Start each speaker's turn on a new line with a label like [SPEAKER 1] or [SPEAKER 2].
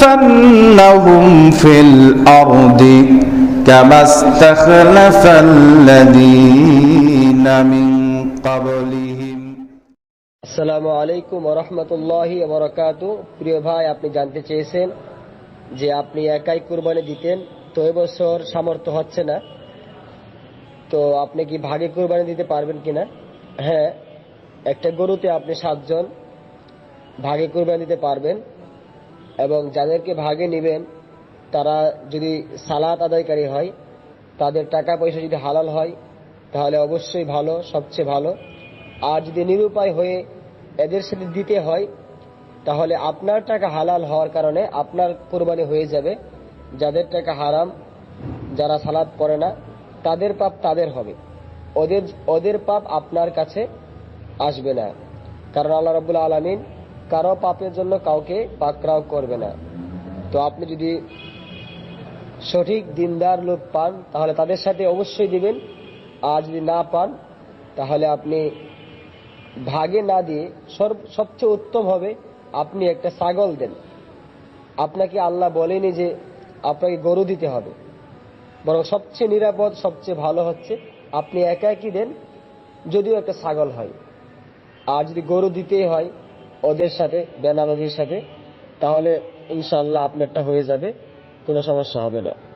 [SPEAKER 1] ليستخلفنهم في الأرض كما استخلف الذين من قبلهم
[SPEAKER 2] আসসালামু আলাইকুম রহমতুল্লাহি বরকাত প্রিয় ভাই আপনি জানতে চেয়েছেন যে আপনি একাই কুরবানি দিতেন তো এবছর সামর্থ্য হচ্ছে না তো আপনি কি ভাগে কুরবানি দিতে পারবেন কিনা হ্যাঁ একটা গরুতে আপনি সাতজন ভাগে কুরবানি দিতে পারবেন এবং যাদেরকে ভাগে নেবেন, তারা যদি সালাত আদায়কারী হয়, তাদের টাকা পয়সা যদি হালাল হয়, তাহলে অবশ্যই ভালো, সবচেয়ে ভালো। আর যদি নিরুপায় হয়ে এদের সাথে দিতে হয়, তাহলে আপনার টাকা হালাল হওয়ার কারণে আপনার কোরবানি হয়ে যাবে। যাদের টাকা হারাম, যারা সালাদ পড়ে না, তাদের পাপ তাদের হবে। ওদের ওদের পাপ আপনার কাছে আসবে না। কারণ আল্লাহ রাবুল আলমিন কারও পাপের জন্য কাউকে পাকড়াও করবে না। তো আপনি যদি সঠিক দিনদার লোক পান, তাহলে তাদের সাথে অবশ্যই দিবেন। আর যদি না পান, তাহলে আপনি ভাগে না দিয়ে সবচেয়ে উত্তম হবে আপনি একটা ছাগল দেন। আপনাকে আল্লাহ বলেনি যে আপনাকে গরু দিতে হবে। বরং সবচেয়ে নিরাপদ, সবচেয়ে ভালো হচ্ছে আপনি একা একই দেন, যদিও একটা ছাগল হয়। আর যদি গরু দিতেই হয় ওদের সাথে বেনাবাজির সাথে তাহলে ইনশাল্লাহ আপনারটা হয়ে যাবে কোনো সমস্যা হবে না।